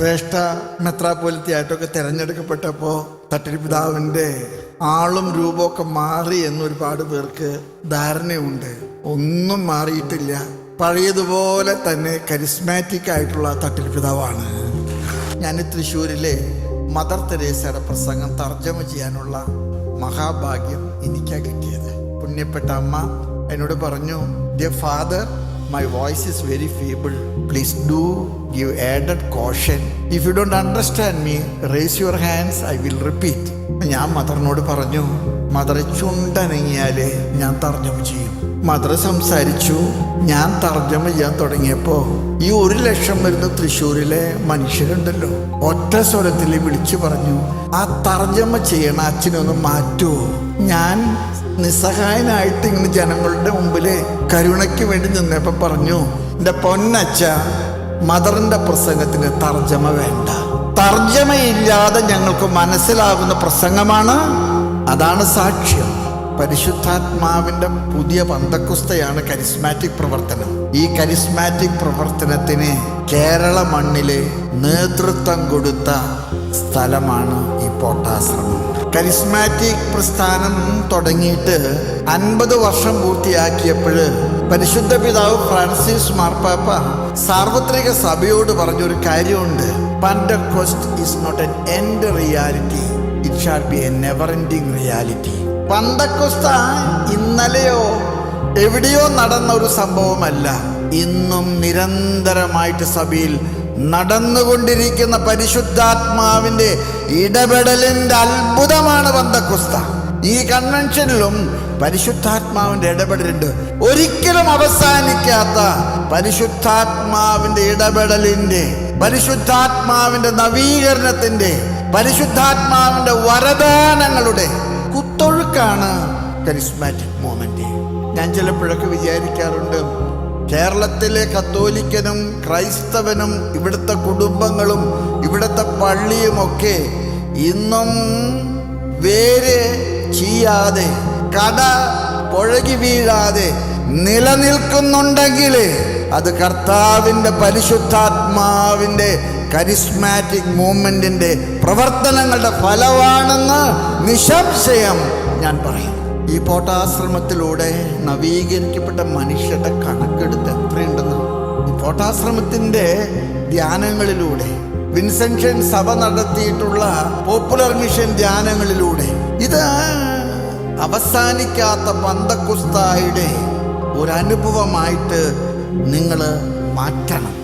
ശ്രേഷ്ഠ മെത്രാപോലിത്തിയായിട്ടൊക്കെ തിരഞ്ഞെടുക്കപ്പെട്ടപ്പോൾ തട്ടിരിപിതാവിന്റെ ആളും രൂപമൊക്കെ മാറി എന്നൊരുപാട് പേർക്ക് ധാരണയുണ്ട്. ഒന്നും മാറിയിട്ടില്ല. പഴയതുപോലെ തന്നെ കരിസ്മാറ്റിക് ആയിട്ടുള്ള തട്ടിരിപിതാവാണ്. ഞാൻ തൃശ്ശൂരിലെ മദർ തെരേസയുടെ പ്രസംഗം തർജമ ചെയ്യാനുള്ള മഹാഭാഗ്യം എനിക്കാ കിട്ടിയത്. പുണ്യപ്പെട്ട അമ്മ എന്നോട് പറഞ്ഞു dear father my voice is very feeble please do give added caution if you don't understand me raise your hands I will repeat ഞാൻ മദറിനോട് പറഞ്ഞു മദറെ ചുണ്ടനങ്ങിയാലേ ഞാൻ തർജമ ചെയ്യും. മദർ സംസാരിച്ചു ഞാൻ തർജമ ചെയ്യാൻ തുടങ്ങിയപ്പോ ഈ ഒരു ലക്ഷം വരുന്ന തൃശ്ശൂരിലെ മനുഷ്യരുണ്ടല്ലോ. ഒറ്റ സ്വരത്തിൽ വിളിച്ചു പറഞ്ഞു ആ തർജമ ചെയ്യണ അച്ഛനൊന്ന് മാറ്റുമോ ഞാൻ നിസ്സഹായനായിട്ട് ഇങ്ങനെ ജനങ്ങളുടെ മുമ്പിൽ കരുണയ്ക്ക് വേണ്ടി നിന്നപ്പോ പറഞ്ഞു എന്റെ പൊന്നച്ച മദറിന്റെ പ്രസംഗത്തിന് തർജമ വേണ്ട. തർജമയില്ലാതെ ഞങ്ങൾക്ക് മനസ്സിലാകുന്ന പ്രസംഗമാണ് അതാണ് സാക്ഷ്യം. പരിശുദ്ധാത്മാവിന്റെ പുതിയ പന്തക്കുസ്തയാണ് കരിസ്മാറ്റിക് പ്രവർത്തനം. ഈ കരിസ്മാറ്റിക് പ്രവർത്തനത്തിന് കേരള മണ്ണിലെ നേതൃത്വം കൊടുത്ത സ്ഥലമാണ് ഈ പോട്ടാശ്രമം. കരിസ്മാറ്റിക് പ്രസ്ഥാനം തുടങ്ങിയിട്ട് അൻപത് വർഷം പൂർത്തിയാക്കിയപ്പോൾ പരിശുദ്ധ പിതാവ് ഫ്രാൻസിസ് മാർപ്പാപ്പ സാർവത്രിക സഭയോട് പറഞ്ഞൊരു കാര്യമുണ്ട്. Pentecost is not an end reality it shall be a never ending reality പന്തക്കുസ്ത ഇന്നലെയോ എവിടെയോ നടന്ന ഒരു സംഭവമല്ല. ഇന്നും നിരന്തരമായിട്ട് സഭയിൽ നടന്നുകൊണ്ടിരിക്കുന്ന പരിശുദ്ധാത്മാവിന്റെ ഇടപെടലിന്റെ അത്ഭുതമാണ് പന്തക്കുസ്ത. ഈ കൺവെൻഷനിലും പരിശുദ്ധാത്മാവിന്റെ ഇടപെടലുണ്ട്. ഒരിക്കലും അവസാനിക്കാത്ത പരിശുദ്ധാത്മാവിന്റെ ഇടപെടലിന്റെ പരിശുദ്ധാത്മാവിന്റെ നവീകരണത്തിന്റെ പരിശുദ്ധാത്മാവിന്റെ വരദാനങ്ങളുടെ കുത്തൊഴുക്കാണ് കരിസ്മാറ്റിക് മൂമെന്റ് ഞാൻ ചിലപ്പോഴൊക്കെ വിചാരിക്കാറുണ്ട് കേരളത്തിലെ കത്തോലിക്കനും ക്രൈസ്തവനും ഇവിടുത്തെ കുടുംബങ്ങളും ഇവിടുത്തെ പള്ളിയുമൊക്കെ ഇന്നും വേര് ചെയ്യാതെ കട പുഴകി വീഴാതെ നിലനിൽക്കുന്നുണ്ടെങ്കിൽ അത് കർത്താവിന്റെ പരിശുദ്ധാത്മാവിന്റെ കരിസ്മാറ്റിക് മൂവ്മെന്റിന്റെ പ്രവർത്തനങ്ങളുടെ ഫലമാണെന്ന് നിശംശയം ഞാൻ പറയും ഈ പോട്ടാശ്രമത്തിലൂടെ നവീകരിക്കപ്പെട്ട മനുഷ്യരുടെ കണക്കെടുത്ത് എത്രയുണ്ടെന്ന്. ഈ പോട്ടാശ്രമത്തിന്റെ ധ്യാനങ്ങളിലൂടെ വിൻസെൻഷൻ സഭ നടത്തിയിട്ടുള്ള പോപ്പുലർ മിഷൻ ധ്യാനങ്ങളിലൂടെ ഇത് അവസാനിക്കാത്ത പന്തക്കുസ്തായുടെ ഒരനുഭവമായിട്ട് നിങ്ങൾ മാറ്റണം.